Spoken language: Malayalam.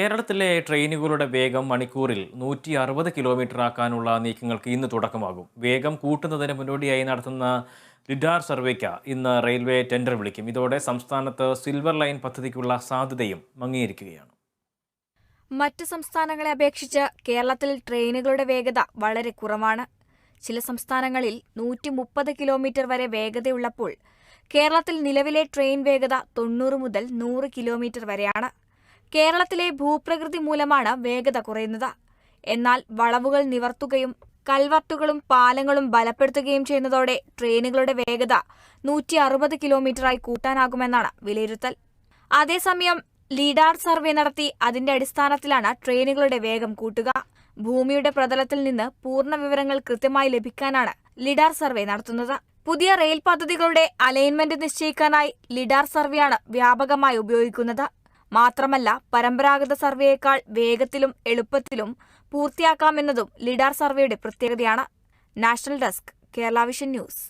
കേരളത്തിലെ ട്രെയിനുകളുടെ വേഗം മണിക്കൂറിൽ നൂറ്റി അറുപത് കിലോമീറ്റർ ആക്കാനുള്ള നീക്കങ്ങൾക്ക് ഇന്ന് തുടക്കമാകും. വേഗം കൂട്ടുന്നതിന് മുന്നോടിയായി നടത്തുന്ന ലിഡാർ സർവേക്ക് ഇന്ന് റെയിൽവേ ടെൻഡർ വിളിക്കും. ഇതോടെ സംസ്ഥാനത്ത് സിൽവർ ലൈൻ പദ്ധതിക്കുള്ള സാധ്യതയും മങ്ങിയിരിക്കുകയാണ്. മറ്റ് സംസ്ഥാനങ്ങളെ അപേക്ഷിച്ച് കേരളത്തിൽ ട്രെയിനുകളുടെ വേഗത വളരെ കുറവാണ്. ചില സംസ്ഥാനങ്ങളിൽ നൂറ്റി മുപ്പത് കിലോമീറ്റർ വരെ വേഗതയുള്ളപ്പോൾ കേരളത്തിൽ നിലവിലെ ട്രെയിൻ വേഗത തൊണ്ണൂറ് മുതൽ നൂറ് കിലോമീറ്റർ വരെയാണ്. കേരളത്തിലെ ഭൂപ്രകൃതി മൂലമാണ് വേഗത കുറയുന്നത്. എന്നാൽ വളവുകൾ നിവർത്തുകയും കൽവർത്തുകളും പാലങ്ങളും ബലപ്പെടുത്തുകയും ചെയ്യുന്നതോടെ ട്രെയിനുകളുടെ വേഗത നൂറ്റി അറുപത് കിലോമീറ്ററായി കൂട്ടാനാകുമെന്നാണ് വിലയിരുത്തൽ. അതേസമയം ലീഡാർ സർവേ നടത്തി അതിന്റെ അടിസ്ഥാനത്തിലാണ് ട്രെയിനുകളുടെ വേഗം കൂട്ടുക. ഭൂമിയുടെ പ്രതലത്തിൽ നിന്ന് പൂർണ വിവരങ്ങൾ കൃത്യമായി ലഭിക്കാനാണ് ലിഡാർ സർവേ നടത്തുന്നത്. പുതിയ റെയിൽ പദ്ധതികളുടെ അലൈൻമെന്റ് നിശ്ചയിക്കാനായി ലിഡാർ സർവേയാണ് വ്യാപകമായി ഉപയോഗിക്കുന്നത്. മാത്രമല്ല പരമ്പരാഗത സർവേയേക്കാൾ വേഗത്തിലും എളുപ്പത്തിലും പൂർത്തിയാക്കാമെന്നതും ലിഡാർ സർവേയുടെ പ്രത്യേകതയാണ്. National desk Kerala vision news.